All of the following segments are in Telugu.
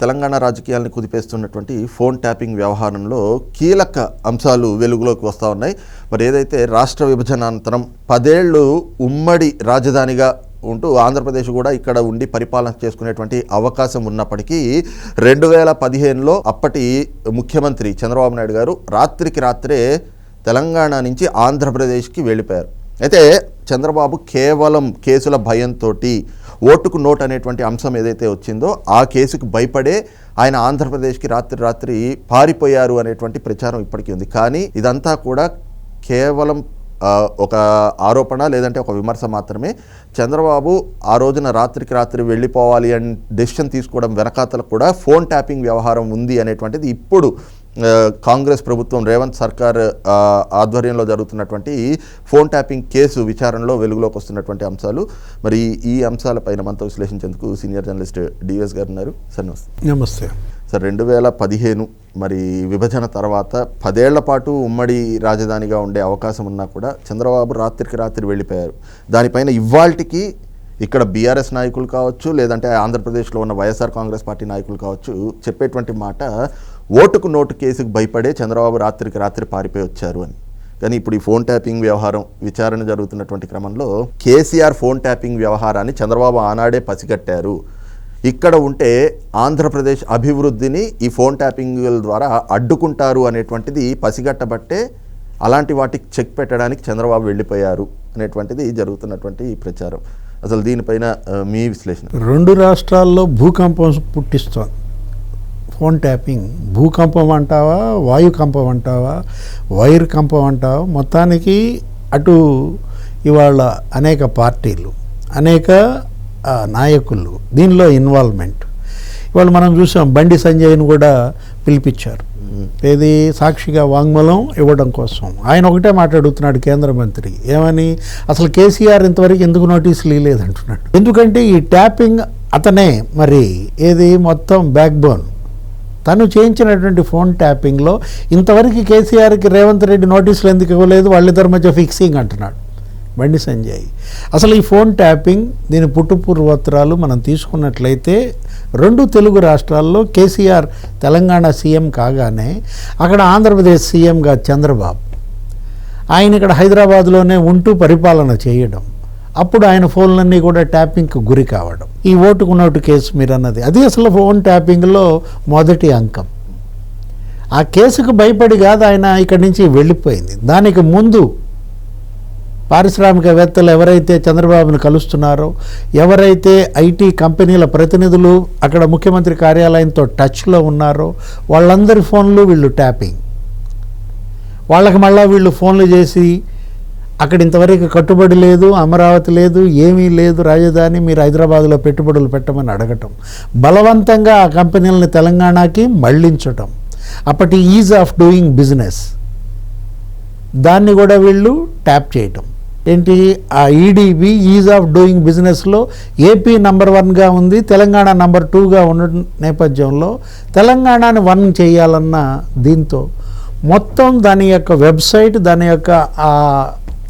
తెలంగాణ రాజకీయాలను కుదిపేస్తున్నటువంటి ఫోన్ ట్యాపింగ్ వ్యవహారంలో కీలక అంశాలు వెలుగులోకి వస్తూ ఉన్నాయి. మరి ఏదైతే రాష్ట్ర విభజన అనంతరం పదేళ్ళు ఉమ్మడి రాజధానిగా ఉంటూ ఆంధ్రప్రదేశ్ కూడా ఇక్కడ ఉండి పరిపాలన చేసుకునేటువంటి అవకాశం ఉన్నప్పటికీ రెండు వేల పదిహేనులో అప్పటి ముఖ్యమంత్రి చంద్రబాబు నాయుడు గారు రాత్రికి రాత్రే తెలంగాణ నుంచి ఆంధ్రప్రదేశ్కి వెళ్ళిపోయారు. అయితే చంద్రబాబు కేవలం కేసుల భయంతో ఓటుకు నోట్ అనేటువంటి అంశం ఏదైతే వచ్చిందో ఆ కేసుకు భయపడే ఆయన ఆంధ్రప్రదేశ్కి రాత్రి రాత్రి పారిపోయారు అనేటువంటి ప్రచారం ఇప్పటికీ ఉంది. కానీ ఇదంతా కూడా కేవలం ఒక ఆరోపణ లేదంటే ఒక విమర్శ మాత్రమే. చంద్రబాబు ఆ రోజున రాత్రికి రాత్రి వెళ్ళిపోవాలి అని డెసిషన్ తీసుకోవడం వెనకాతల కూడా ఫోన్ ట్యాపింగ్ వ్యవహారం ఉంది అనేటువంటిది ఇప్పుడు కాంగ్రెస్ ప్రభుత్వం రేవంత్ సర్కార్ ఆధ్వర్యంలో జరుగుతున్నటువంటి ఫోన్ ట్యాపింగ్ కేసు విచారణలో వెలుగులోకి వస్తున్నటువంటి అంశాలు. మరి ఈ అంశాలపైన మనతో విశ్లేషించేందుకు సీనియర్ జర్నలిస్ట్ డిఎస్ గారు ఉన్నారు. సార్ నమస్తే. నమస్తే. సార్ రెండు వేల పదిహేను మరి విభజన తర్వాత పదేళ్ళ పాటు ఉమ్మడి రాజధానిగా ఉండే అవకాశం ఉన్నా కూడా చంద్రబాబు రాత్రికి రాత్రి వెళ్ళిపోయారు. దానిపైన ఇవాల్టికి ఇక్కడ బీఆర్ఎస్ నాయకులు కావచ్చు లేదంటే ఆంధ్రప్రదేశ్లో ఉన్న వైఎస్ఆర్ కాంగ్రెస్ పార్టీ నాయకులు కావచ్చు చెప్పేటువంటి మాట ఓటుకు నోటు కేసుకు భయపడే చంద్రబాబు రాత్రికి రాత్రి పారిపోయి వచ్చారు అని. కానీ ఇప్పుడు ఈ ఫోన్ ట్యాపింగ్ వ్యవహారం విచారణ జరుగుతున్నటువంటి క్రమంలో కేసీఆర్ ఫోన్ ట్యాపింగ్ వ్యవహారాన్ని చంద్రబాబు ఆనాడే పసిగట్టారు. ఇక్కడ ఉంటే ఆంధ్రప్రదేశ్ అభివృద్ధిని ఈ ఫోన్ ట్యాపింగ్ల ద్వారా అడ్డుకుంటారు అనేటువంటిది పసిగట్టబట్టే అలాంటి వాటికి చెక్ పెట్టడానికి చంద్రబాబు వెళ్ళిపోయారు అనేటువంటిది జరుగుతున్నటువంటి ఈ ప్రచారం. అసలు దీనిపైన మీ విశ్లేషణ? రెండు రాష్ట్రాల్లో భూకంపం పుట్టిస్తోంది. Phone tapping. భూకంపం అంటావా వాయుకంపం అంటావా వైర్ కంపం అంటావా? మొత్తానికి అటు ఇవాళ అనేక పార్టీలు అనేక నాయకులు దీనిలో ఇన్వాల్వ్మెంట్. ఇవాళ మనం చూసాం బండి సంజయ్ని కూడా పిలిపించారు. ఏది? సాక్షిగా వాంగ్మూలం ఇవ్వడం కోసం. ఆయన ఒకటే మాట్లాడుతున్నాడు కేంద్ర మంత్రి. ఏమని? అసలు కేసీఆర్ ఇంతవరకు ఎందుకు నోటీసులు ఇవ్వలేదంటున్నాడు ఎందుకంటే ఈ ట్యాపింగ్ అతనే. మరి ఏది? మొత్తం బ్యాక్ బోన్ తను చేయించినటువంటి ఫోన్ ట్యాపింగ్లో ఇంతవరకు కేసీఆర్కి రేవంత్ రెడ్డి నోటీసులు ఎందుకు ఇవ్వలేదు? వాళ్ళిద్దరి మధ్య ఫిక్సింగ్ అంటున్నాడు బండి సంజయ్. అసలు ఈ ఫోన్ ట్యాపింగ్ దీని పుట్టుపూర్వోత్తరాలు మనం తీసుకున్నట్లయితే రెండు తెలుగు రాష్ట్రాల్లో కేసీఆర్ తెలంగాణ సీఎం కాగానే అక్కడ ఆంధ్రప్రదేశ్ సీఎంగా చంద్రబాబు ఆయన ఇక్కడ హైదరాబాద్లోనే ఉంటూ పరిపాలన చేయడం అప్పుడు ఆయన ఫోన్లన్నీ కూడా ట్యాపింగ్కి గురి కావడం. ఈ ఓటుకు నోటు కేసు మీరు అన్నది అది అసలు ఫోన్ ట్యాపింగ్లో మొదటి అంకం. ఆ కేసుకు భయపడి కాదు ఆయన ఇక్కడి నుంచి వెళ్ళిపోయింది. దానికి ముందు పారిశ్రామికవేత్తలు ఎవరైతే చంద్రబాబును కలుస్తున్నారో ఎవరైతే ఐటీ కంపెనీల ప్రతినిధులు అక్కడ ముఖ్యమంత్రి కార్యాలయంతో టచ్లో ఉన్నారో వాళ్ళందరి ఫోన్లు వీళ్ళు ట్యాపింగ్. వాళ్ళకి మళ్ళీ వీళ్ళు ఫోన్లు చేసి అక్కడ ఇంతవరకు కట్టుబడి లేదు అమరావతి లేదు ఏమీ లేదు రాజధాని మీరు హైదరాబాద్లో పెట్టుబడులు పెట్టమని అడగటం. బలవంతంగా ఆ కంపెనీలని తెలంగాణకి మళ్ళించటం. అప్పటి ఈజ్ ఆఫ్ డూయింగ్ బిజినెస్ దాన్ని కూడా వీళ్ళు ట్యాప్ చేయటం. ఏంటి? ఆ ఈడీబీ ఈజ్ ఆఫ్ డూయింగ్ బిజినెస్లో ఏపీ నంబర్ వన్గా ఉంది తెలంగాణ నంబర్ టూగా ఉన్న నేపథ్యంలో తెలంగాణని వన్ చేయాలన్న దీంతో మొత్తం దాని యొక్క వెబ్సైట్ దాని యొక్క ఆ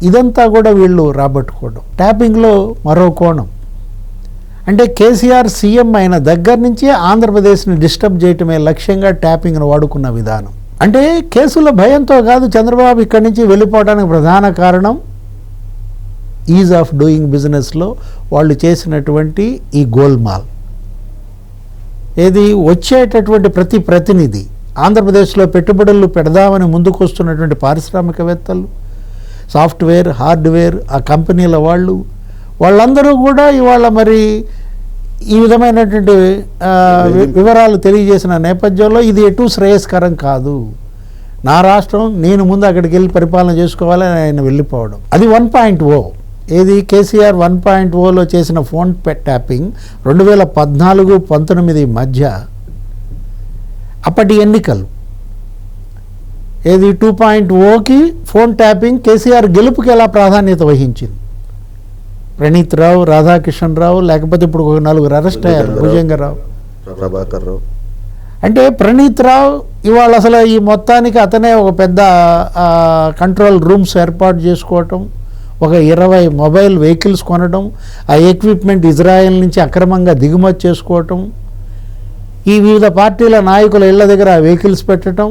ఇదంతా కూడా వీళ్ళు రాబట్టుకోవడం ట్యాపింగ్లో మరో కోణం. అంటే కేసీఆర్ సీఎం అయిన దగ్గర నుంచి ఆంధ్రప్రదేశ్ని డిస్టర్బ్ చేయటమే లక్ష్యంగా ట్యాపింగ్ను వాడుకున్న విధానం. అంటే కేసుల భయంతో కాదు చంద్రబాబు ఇక్కడి నుంచి వెళ్ళిపోవడానికి ప్రధాన కారణం ఈజ్ ఆఫ్ డూయింగ్ బిజినెస్లో వాళ్ళు చేసినటువంటి ఈ గోల్మాల్. ఏది వచ్చేటటువంటి ప్రతి ప్రతినిధి ఆంధ్రప్రదేశ్లో పెట్టుబడులు పెడదామని ముందుకు వస్తున్నటువంటి పారిశ్రామికవేత్తలు సాఫ్ట్వేర్ హార్డ్వేర్ ఆ కంపెనీల వాళ్ళు వాళ్ళందరూ కూడా ఇవాళ మరి ఈ విధమైనటువంటి వివరాలు తెలియజేసిన నేపథ్యంలో ఇది ఎటు శ్రేయస్కరం కాదు. నా రాష్ట్రం నేను ముందు అక్కడికి వెళ్ళి పరిపాలన చేసుకోవాలని ఆయన వెళ్ళిపోవడం. అది వన్ పాయింట్ ఓ. ఏది? కేసీఆర్ వన్ పాయింట్ ఓలో చేసిన ఫోన్ ట్యాపింగ్ రెండు వేల పద్నాలుగు పంతొమ్మిది మధ్య అప్పటి ఎన్నికలు. ఏది టూ పాయింట్ ఓకి ఫోన్ ట్యాపింగ్ కేసీఆర్ గెలుపుకి ఎలా ప్రాధాన్యత వహించింది? ప్రణీత్ రావు రాధాకిషన్ రావు లేకపోతే ఇప్పుడు ఒక నలుగురు అరెస్ట్ అయ్యారు భుజంగరావు ప్రభాకర్ రావు. అంటే ప్రణీత్ రావు ఇవాళ అసలు ఈ మొత్తానికి అతనే ఒక పెద్ద కంట్రోల్ రూమ్స్ ఏర్పాటు చేసుకోవటం ఒక ఇరవై మొబైల్ వెహికల్స్ కొనడం ఆ ఎక్విప్మెంట్ ఇజ్రాయెల్ నుంచి అక్రమంగా దిగుమతి చేసుకోవటం ఈ వివిధ పార్టీల నాయకుల ఇళ్ళ దగ్గర వెహికల్స్ పెట్టడం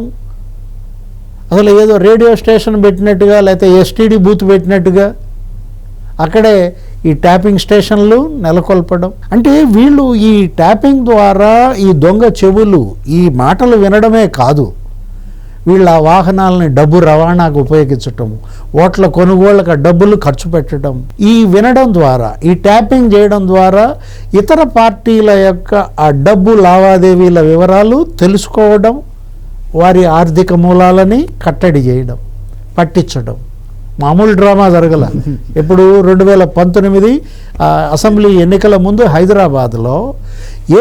అసలు ఏదో రేడియో స్టేషన్ పెట్టినట్టుగా లేకపోతే ఎస్టీడీ బూత్ పెట్టినట్టుగా అక్కడే ఈ ట్యాపింగ్ స్టేషన్లు నెలకొల్పడం. అంటే వీళ్ళు ఈ ట్యాపింగ్ ద్వారా ఈ దొంగ చెవులు ఈ మాటలు వినడమే కాదు. వీళ్ళ ఆ వాహనాలని డబ్బు రవాణాకు ఉపయోగించటం ఓట్ల కొనుగోళ్ళకి డబ్బులు ఖర్చు పెట్టడం ఈ వినడం ద్వారా ఈ ట్యాపింగ్ చేయడం ద్వారా ఇతర పార్టీల యొక్క ఆ డబ్బు లావాదేవీల వివరాలు తెలుసుకోవడం వారి ఆర్థిక మూలాలని కట్టడి చేయడం పట్టించడం. మామూలు డ్రామా జరగల. ఇప్పుడు రెండు వేల పంతొమ్మిది అసెంబ్లీ ఎన్నికల ముందు హైదరాబాద్లో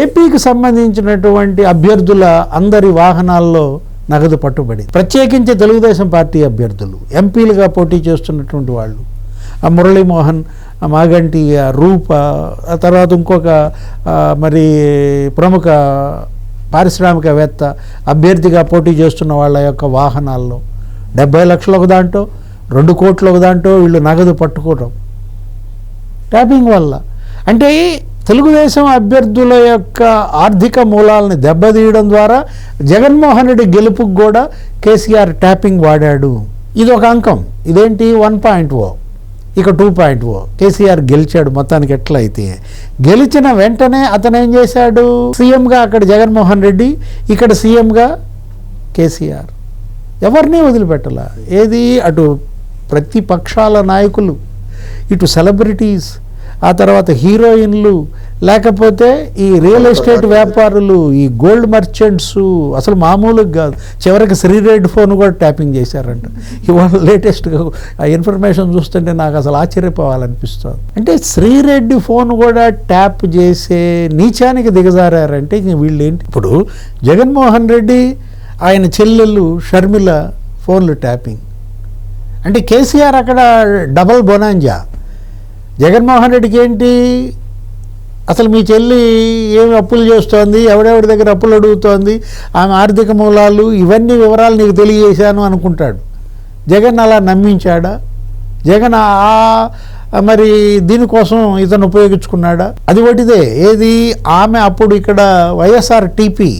ఏపీకి సంబంధించినటువంటి అభ్యర్థుల అందరి వాహనాల్లో నగదు పట్టుబడి ప్రత్యేకించి తెలుగుదేశం పార్టీ అభ్యర్థులు ఎంపీలుగా పోటీ చేస్తున్నటువంటి వాళ్ళు. ఆ మురళీమోహన్ మాగంటి రూప తర్వాత ఇంకొక మరి ప్రముఖ పారిశ్రామికవేత్త అభ్యర్థిగా పోటీ చేస్తున్న వాళ్ళ యొక్క వాహనాల్లో డెబ్బై లక్షలు ఒక దాంట్లో రెండు కోట్లు ఒక దాంట్లో వీళ్ళు నగదు పట్టుకోవడం. ట్యాపింగ్ వల్ల. అంటే తెలుగుదేశం అభ్యర్థుల యొక్క ఆర్థిక మూలాలని దెబ్బతీయడం ద్వారా జగన్మోహన్ రెడ్డి గెలుపుకు కూడా కేసీఆర్ ట్యాపింగ్ వాడాడు. ఇది ఒక అంకం. ఇదేంటి? One point O. ఇక టూ పాయింట్ ఓ కేసీఆర్ గెలిచాడు మొత్తానికి ఎట్లా అయితే గెలిచిన వెంటనే అతను ఏం చేశాడు? సీఎంగా అక్కడ జగన్మోహన్ రెడ్డి ఇక్కడ సీఎంగా కేసీఆర్. ఎవరిని వదిలిపెట్టల? ఏది? అటు ప్రతిపక్షాల నాయకులు ఇటు సెలబ్రిటీస్ ఆ తర్వాత హీరోయిన్లు లేకపోతే ఈ రియల్ ఎస్టేట్ వ్యాపారులు ఈ గోల్డ్ మర్చెంట్స్ అసలు మామూలుగా కాదు. చివరికి శ్రీరెడ్డి ఫోన్ కూడా ట్యాపింగ్ చేశారంట. ఇవాళ లేటెస్ట్గా ఆ ఇన్ఫర్మేషన్ చూస్తుంటే నాకు అసలు ఆశ్చర్యపోవాలనిపిస్తుంది. అంటే శ్రీరెడ్డి ఫోన్ కూడా ట్యాప్ చేసే నీచానికి దిగజారంటే ఇంక వీళ్ళు ఏంటి ఇప్పుడు జగన్మోహన్ రెడ్డి ఆయన చెల్లెళ్ళు షర్మిల ఫోన్లు ట్యాపింగ్. అంటే కేసీఆర్ అక్కడ డబల్ బొనాంజా. జగన్మోహన్ రెడ్డికి ఏంటి? అసలు మీ చెల్లి ఏమి అప్పులు చేస్తోంది? ఎవడెవడి దగ్గర అప్పులు అడుగుతోంది? ఆమె ఆర్థిక మూలాలు ఇవన్నీ వివరాలు నీకు తెలియజేశాను అనుకుంటాడు. జగన్ అలా నమ్మించాడా? జగన్ ఆ మరి దీనికోసం ఇతను ఉపయోగించుకున్నాడా? అది ఒకటిదే. ఏది? ఆమె అప్పుడు ఇక్కడ వైఎస్ఆర్ టీపీ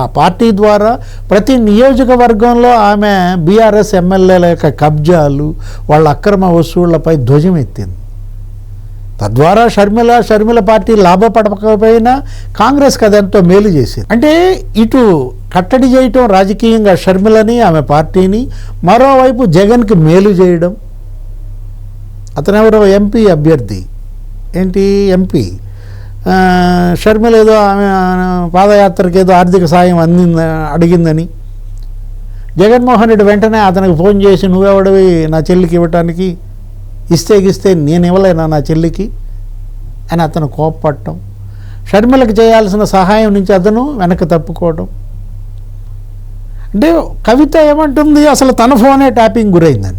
ఆ పార్టీ ద్వారా ప్రతి నియోజకవర్గంలో ఆమె బీఆర్ఎస్ ఎమ్మెల్యేల యొక్క కబ్జాలు వాళ్ళ అక్రమ వస్తువులపై ధ్వజం ఎత్తింది తద్వారా షర్మిల షర్మిల పార్టీ లాభపడకపోయినా కాంగ్రెస్కి అదెంతో మేలు చేసింది. అంటే ఇటు కట్టడి చేయటం రాజకీయంగా షర్మిలని ఆమె పార్టీని మరోవైపు జగన్కి మేలు చేయడం. అతనెవరో? ఎంపీ అభ్యర్థి. ఏంటి? ఎంపీ. షర్మిల ఏదో ఆమె పాదయాత్రకి ఏదో ఆర్థిక సాయం అందింద అడిగిందని. జగన్మోహన్ రెడ్డి వెంటనే అతనికి ఫోన్ చేసి నువ్వెవడవి? నా చెల్లికి ఇవ్వటానికి ఇస్తే గిస్తే నేను ఇవ్వలేనా నా చెల్లికి? అని అతను కోపపడటం షర్మిలకు చేయాల్సిన సహాయం నుంచి అతను వెనక్కి తప్పుకోవడం. అంటే కవిత ఏమంటుంది? అసలు తన ఫోనే ట్యాపింగ్ గురైందని.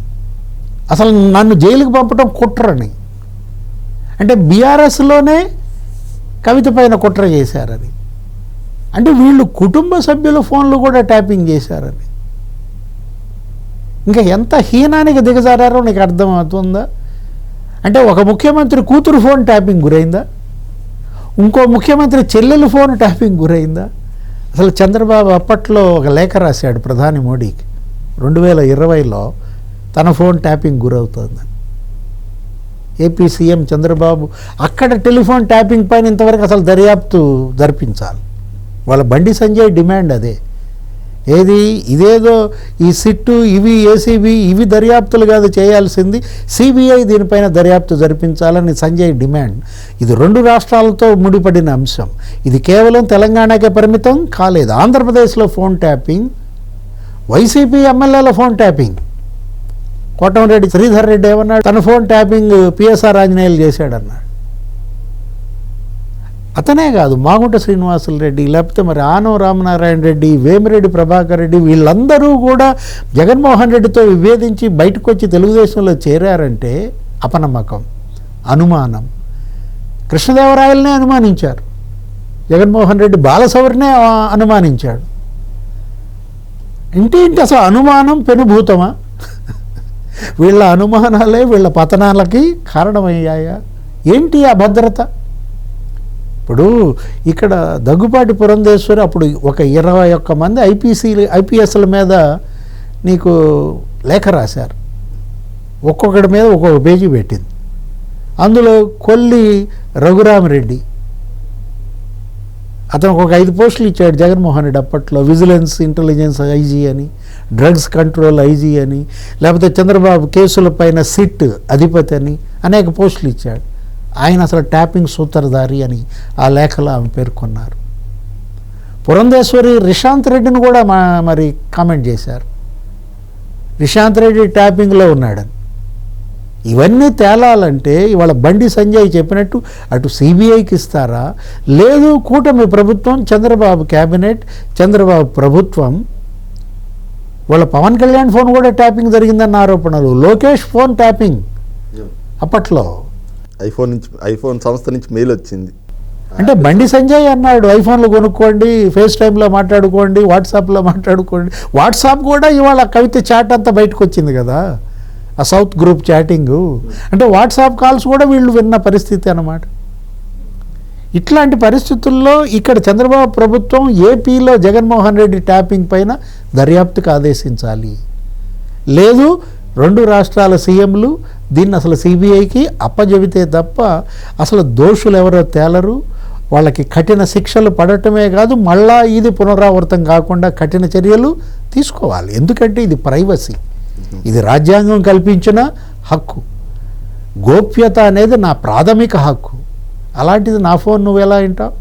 అసలు నన్ను జైలుకి పంపడం కుట్రని. అంటే బీఆర్ఎస్లోనే కవిత పైన కుట్ర చేశారని. అంటే వీళ్ళు కుటుంబ సభ్యుల ఫోన్లు కూడా ట్యాపింగ్ చేశారని. ఇంకా ఎంత హీనానికి దిగజారారో నీకు అర్థమవుతుందా? అంటే ఒక ముఖ్యమంత్రి కూతురు ఫోన్ ట్యాపింగ్ గురైందా? ఇంకో ముఖ్యమంత్రి చెల్లెలు ఫోన్ ట్యాపింగ్ గురైందా? అసలు చంద్రబాబు అప్పట్లో ఒక లేఖ రాశాడు ప్రధాని మోడీకి. రెండు వేల ఇరవైలో తన ఫోన్ ట్యాపింగ్ గురవుతుందని. ఏపీ సీఎం చంద్రబాబు అక్కడ టెలిఫోన్ ట్యాపింగ్ పైన ఇంతవరకు అసలు దర్యాప్తు జరిపించాలి. వాళ్ళ బండి సంజయ్ డిమాండ్ అదే. ఏది? ఇదేదో ఈ సిట్టు ఇవి ఏసీబీ ఇవి దర్యాప్తులు కాదు చేయాల్సింది సిబిఐ దీనిపైన దర్యాప్తు జరిపించాలని సంజయ్ డిమాండ్. ఇది రెండు రాష్ట్రాలతో ముడిపడిన అంశం. ఇది కేవలం తెలంగాణకే పరిమితం కాలేదు. ఆంధ్రప్రదేశ్లో ఫోన్ ట్యాపింగ్ వైసీపీ ఎమ్మెల్యేల ఫోన్ ట్యాపింగ్. కోటంరెడ్డి శ్రీధర్ రెడ్డి ఏమన్నాడు? తన ఫోన్ ట్యాపింగ్ పిఎస్ఆర్ ఆంజనేయులు చేశాడన్నాడు. అతనే కాదు మాగుంట శ్రీనివాసులు రెడ్డి లేకపోతే మరి ఆనవ రామనారాయణ రెడ్డి వేమిరెడ్డి ప్రభాకర్ రెడ్డి వీళ్ళందరూ కూడా జగన్మోహన్ రెడ్డితో విభేదించి బయటకు వచ్చి తెలుగుదేశంలో చేరారంటే అపనమ్మకం అనుమానం. కృష్ణదేవరాయలనే అనుమానించారు. జగన్మోహన్ రెడ్డి బాలసౌరినే అనుమానించాడు. ఇంటి ఇంటి అసలు అనుమానం పెనుభూతమా? వీళ్ళ అనుమానాలే వీళ్ళ పతనాలకి కారణమయ్యాయా? ఏంటి ఆ భద్రత? ఇప్పుడు ఇక్కడ దగ్గుపాటి పురంధేశ్వరి అప్పుడు ఒక ఇరవై ఒక్క మంది ఐపీసీ ఐపీఎస్ల మీద నీకు లేఖ రాశారు. ఒక్కొక్కడి మీద ఒక్కొక్క పేజీ పెట్టింది. అందులో కొల్లి రఘురామరెడ్డి అతను ఒక ఐదు పోస్టులు ఇచ్చాడు జగన్మోహన్ రెడ్డి అప్పట్లో. విజిలెన్స్ ఇంటెలిజెన్స్ ఐజీ అని డ్రగ్స్ కంట్రోల్ ఐజీ అని లేకపోతే చంద్రబాబు కేసులపైన సిట్ అధిపతి అని అనేక పోస్టులు ఇచ్చాడు. ఆయన అసలు ట్యాపింగ్ సూత్రధారి అని ఆ లేఖలో ఆమె పేర్కొన్నారు. పురంధేశ్వరి రిషాంత్ రెడ్డిని కూడా మా మరి కామెంట్ చేశారు. రిషాంత్ రెడ్డి ట్యాపింగ్లో ఉన్నాడని. ఇవన్నీ తేలాలంటే ఇవాళ బండి సంజయ్ చెప్పినట్టు అటు సిబిఐకి ఇస్తారా? లేదు కూటమి ప్రభుత్వం చంద్రబాబు క్యాబినెట్ చంద్రబాబు ప్రభుత్వం. వాళ్ళ పవన్ కళ్యాణ్ ఫోన్ కూడా ట్యాపింగ్ జరిగిందన్న ఆరోపణలు. Lokesh phone tapping. అప్పట్లో. ఐఫోన్ నుంచి ఐఫోన్ సంస్థ నుంచి మెయిల్ వచ్చింది. అంటే బండి సంజయ్ అన్నాడు ఐఫోన్లు కొనుక్కోండి ఫేస్ టైంలో మాట్లాడుకోండి వాట్సాప్లో మాట్లాడుకోండి. వాట్సాప్ కూడా ఇవాళ కవిత చాట్ అంతా బయటకు వచ్చింది కదా ఆ సౌత్ గ్రూప్ చాటింగ్. అంటే వాట్సాప్ కాల్స్ కూడా వీళ్ళు విన్న పరిస్థితి అన్నమాట. ఇట్లాంటి పరిస్థితుల్లో ఇక్కడ చంద్రబాబు ప్రభుత్వం ఏపీలో జగన్మోహన్ రెడ్డి ట్యాపింగ్ పైన దర్యాప్తుకు ఆదేశించాలి. లేదు రెండు రాష్ట్రాల సీఎంలు దీన్ని అసలు సిబిఐకి అప్పజెబితే తప్ప అసలు దోషులు ఎవరో తేలరు. వాళ్ళకి కఠిన శిక్షలు పడటమే కాదు మళ్ళా ఇది పునరావృతం కాకుండా కఠిన చర్యలు తీసుకోవాలి. ఎందుకంటే ఇది ప్రైవసీ. ఇది రాజ్యాంగం కల్పించిన హక్కు. గోప్యత అనేది నా ప్రాథమిక హక్కు. అలాంటిది నా ఫోన్ నువ్వు ఎలా వింటావు?